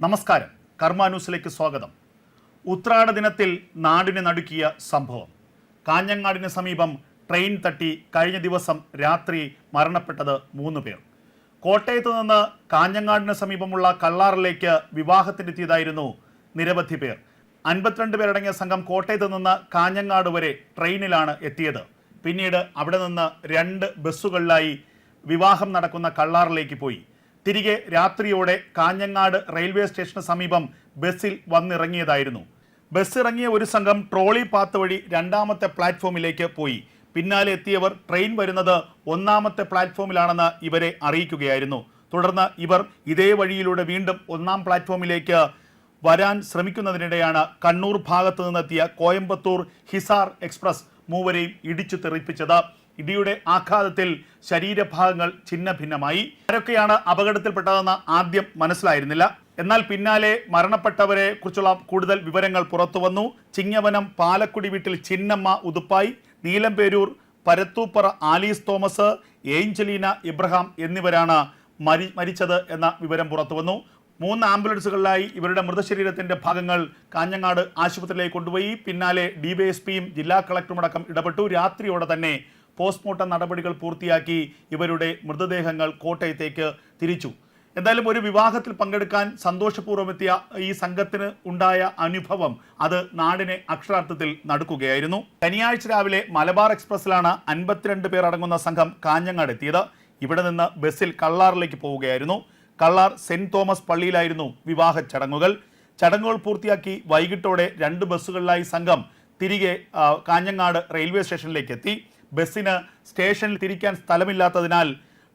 നമസ്കാരം. കർമാന്യൂസിലേക്ക് സ്വാഗതം. ഉത്രാട ദിനത്തിൽ നാടിനെ നടുക്കിയ സംഭവം. കാഞ്ഞങ്ങാടിന് സമീപം ട്രെയിൻ തട്ടി കഴിഞ്ഞ ദിവസം രാത്രി മരണപ്പെട്ടത് മൂന്ന് പേർ. കോട്ടയത്ത് നിന്ന് കാഞ്ഞങ്ങാടിന് സമീപമുള്ള കള്ളാറിലേക്ക് വിവാഹത്തിനെത്തിയതായിരുന്നു നിരവധി പേർ. അൻപത്തിരണ്ട് പേരടങ്ങിയ സംഘം കോട്ടയത്ത് നിന്ന് കാഞ്ഞങ്ങാട് വരെ ട്രെയിനിലാണ് എത്തിയത്. പിന്നീട് അവിടെ നിന്ന് രണ്ട് ബസ്സുകളിലായി വിവാഹം നടക്കുന്ന കള്ളാറിലേക്ക് പോയി. തിരികെ രാത്രിയോടെ കാഞ്ഞങ്ങാട് റെയിൽവേ സ്റ്റേഷന് സമീപം ബസ്സിൽ വന്നിറങ്ങിയതായിരുന്നു. ബസ് ഇറങ്ങിയ ഒരു സംഘം ട്രോളി പാത്ത് വഴി രണ്ടാമത്തെ പ്ലാറ്റ്ഫോമിലേക്ക് പോയി. പിന്നാലെ എത്തിയവർ ട്രെയിൻ വരുന്നത് ഒന്നാമത്തെ പ്ലാറ്റ്ഫോമിലാണെന്ന് ഇവരെ അറിയിക്കുകയായിരുന്നു. തുടർന്ന് ഇവർ ഇതേ വഴിയിലൂടെ വീണ്ടും ഒന്നാം പ്ലാറ്റ്ഫോമിലേക്ക് വരാൻ ശ്രമിക്കുന്നതിനിടെയാണ് കണ്ണൂർ ഭാഗത്തു നിന്നെത്തിയ കോയമ്പത്തൂർ ഹിസാർ എക്സ്പ്രസ് മൂവരെയും ഇടിച്ചു തെറിപ്പിച്ചത്. ഇടിയുടെ ആഘാതത്തിൽ ശരീരഭാഗങ്ങൾ ഛിന്ന ഭിന്നമായി ആരൊക്കെയാണ് അപകടത്തിൽപ്പെട്ടതെന്ന് ആദ്യം മനസ്സിലായിരുന്നില്ല. എന്നാൽ പിന്നാലെ മരണപ്പെട്ടവരെ കുറിച്ചുള്ള കൂടുതൽ വിവരങ്ങൾ പുറത്തുവന്നു ചിങ്ങവനം പാലക്കുടി വീട്ടിൽ Chinnamma Uthuppayi Neelamperoor Parathooppara Alice Thomas Angelina Ibrahim എന്നിവരാണ് മരി മരിച്ചത് എന്ന വിവരം പുറത്തു വന്നു. മൂന്ന് ആംബുലൻസുകളിലായി ഇവരുടെ മൃതശരീരത്തിന്റെ ഭാഗങ്ങൾ കാഞ്ഞങ്ങാട് ആശുപത്രിയിലേക്ക് കൊണ്ടുപോയി. പിന്നാലെ ഡിവൈഎസ്പിയും ജില്ലാ കളക്ടറും അടക്കം ഇടപെട്ടു. രാത്രിയോടെ തന്നെ പോസ്റ്റ്മോർട്ടം നടപടികൾ പൂർത്തിയാക്കി ഇവരുടെ മൃതദേഹങ്ങൾ കോട്ടയത്തേക്ക് തിരിച്ചു. എന്തായാലും ഒരു വിവാഹത്തിൽ പങ്കെടുക്കാൻ സന്തോഷപൂർവം എത്തിയ ഈ സംഘത്തിന് ഉണ്ടായ അനുഭവം അത് നാടിനെ അക്ഷരാർത്ഥത്തിൽ നടക്കുകയായിരുന്നു. ശനിയാഴ്ച രാവിലെ മലബാർ എക്സ്പ്രസ്സിലാണ് അൻപത്തിരണ്ട് പേർ അടങ്ങുന്ന സംഘം കാഞ്ഞങ്ങാട് എത്തിയത്. ഇവിടെ നിന്ന് ബസ്സിൽ കള്ളാറിലേക്ക് പോവുകയായിരുന്നു. കള്ളാർ സെന്റ് തോമസ് പള്ളിയിലായിരുന്നു വിവാഹ ചടങ്ങുകൾ. ചടങ്ങുകൾ പൂർത്തിയാക്കി വൈകിട്ടോടെ രണ്ട് ബസ്സുകളിലായി സംഘം തിരികെ കാഞ്ഞങ്ങാട് റെയിൽവേ സ്റ്റേഷനിലേക്ക് എത്തി. ബസ്സിന് സ്റ്റേഷനിൽ തിരിക്കാൻ സ്ഥലമില്ലാത്തതിനാൽ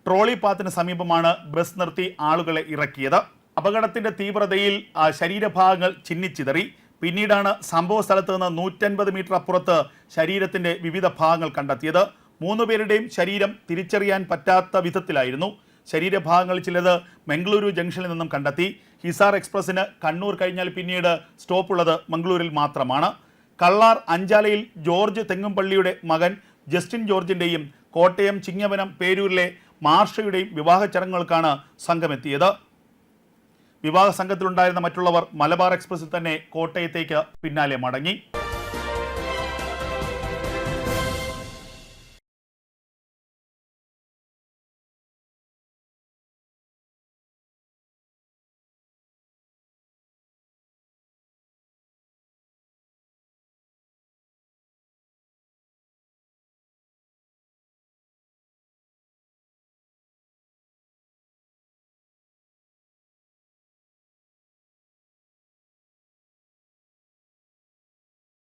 ട്രോളി പാത്തിന് സമീപമാണ് ബസ് നിർത്തി ആളുകളെ ഇറക്കിയത്. അപകടത്തിന്റെ തീവ്രതയിൽ ശരീരഭാഗങ്ങൾ ചിന്നിച്ചിതറി. പിന്നീടാണ് സംഭവ സ്ഥലത്ത് നിന്ന് നൂറ്റൻപത് മീറ്റർ അപ്പുറത്ത് ശരീരത്തിന്റെ വിവിധ ഭാഗങ്ങൾ കണ്ടെത്തിയത്. മൂന്നുപേരുടെയും ശരീരം തിരിച്ചറിയാൻ പറ്റാത്ത വിധത്തിലായിരുന്നു. ശരീരഭാഗങ്ങൾ ചിലത് മംഗളൂരു ജംഗ്ഷനിൽ നിന്നും കണ്ടെത്തി. ഹിസാർ എക്സ്പ്രസിന് കണ്ണൂർ കഴിഞ്ഞാൽ പിന്നീട് സ്റ്റോപ്പുള്ളത് മംഗളൂരിൽ മാത്രമാണ്. കള്ളാർ അഞ്ചാലയിൽ ജോർജ് തെങ്ങുംപള്ളിയുടെ മകൻ ജസ്റ്റിൻ ജോർജിന്റെയും കോട്ടയം ചിങ്ങവനം പേരൂരിലെ മാർഷയുടെയും വിവാഹ ചടങ്ങുകൾക്കാണ് സംഘമെത്തിയത്. വിവാഹ സംഘത്തിലുണ്ടായിരുന്ന മറ്റുള്ളവർ മലബാർ എക്സ്പ്രസിൽ തന്നെ കോട്ടയത്തേക്ക് പിന്നാലെ മടങ്ങി.